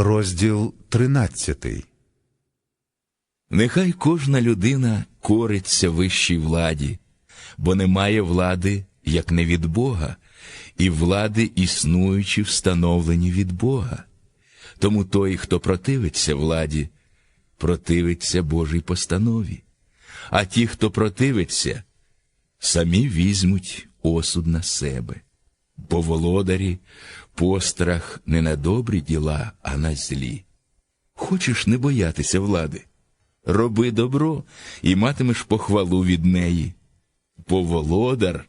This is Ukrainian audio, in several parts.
Розділ 13. Нехай кожна людина кориться вищій владі, бо немає влади, як не від Бога, і влади існуючі встановлені від Бога. Тому той, хто противиться владі, противиться Божій постанові, а ті, хто противиться, самі візьмуть осуд на себе. Бо володарі пострах не на добрі діла, а на злі. Хочеш не боятися влади? Роби добро і матимеш похвалу від неї. Бо володар,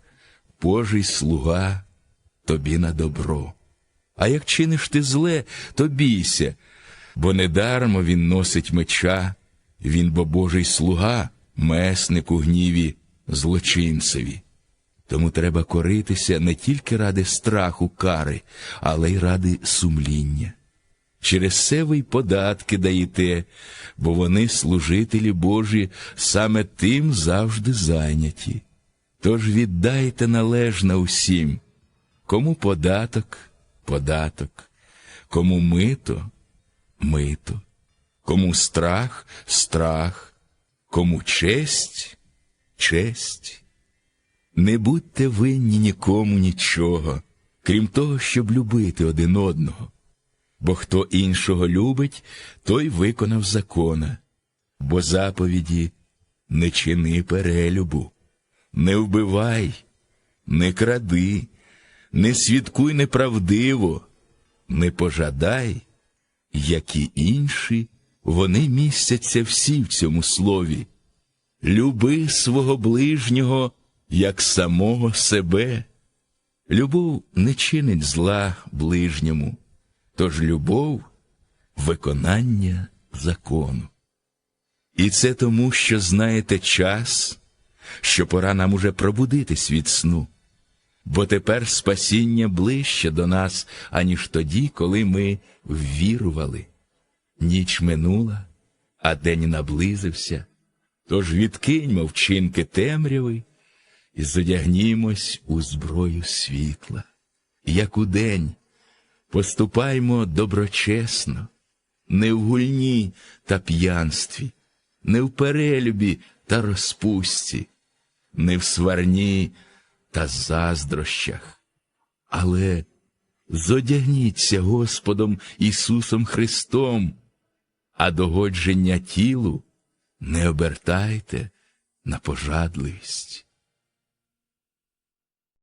Божий слуга, тобі на добро. А як чиниш ти зле, то бійся, бо недармо він носить меча, він бо Божий слуга, месник у гніві, злочинцеві. Тому треба коритися не тільки ради страху кари, але й ради сумління. Через це ви й податки даєте, бо вони, служителі Божі, саме тим завжди зайняті. Тож віддайте належне усім, кому податок податок, кому мито мито, кому страх страх, кому честь честь. Не будьте винні нікому нічого, крім того, щоб любити один одного. Бо хто іншого любить, той виконав закона, бо заповіді не чини перелюбу, не вбивай, не кради, не свідкуй неправдиво, не пожадай, як і інші, вони містяться всі в цьому слові. Люби свого ближнього, як самого себе. Любов не чинить зла ближньому, тож любов виконання закону. І це тому, що знаєте час, що пора нам уже пробудитись від сну, бо тепер спасіння ближче до нас, аніж тоді, коли ми ввірували. Ніч минула, а день наблизився. Тож відкиньмо вчинки темряви і зодягнімось у зброю світла. Як удень поступаймо доброчесно, не в гульні та п'янстві, не в перелюбі та розпусті, не в сварні та заздрощах, але зодягніться Господом Ісусом Христом, а догодження тілу не обертайте на пожадливість.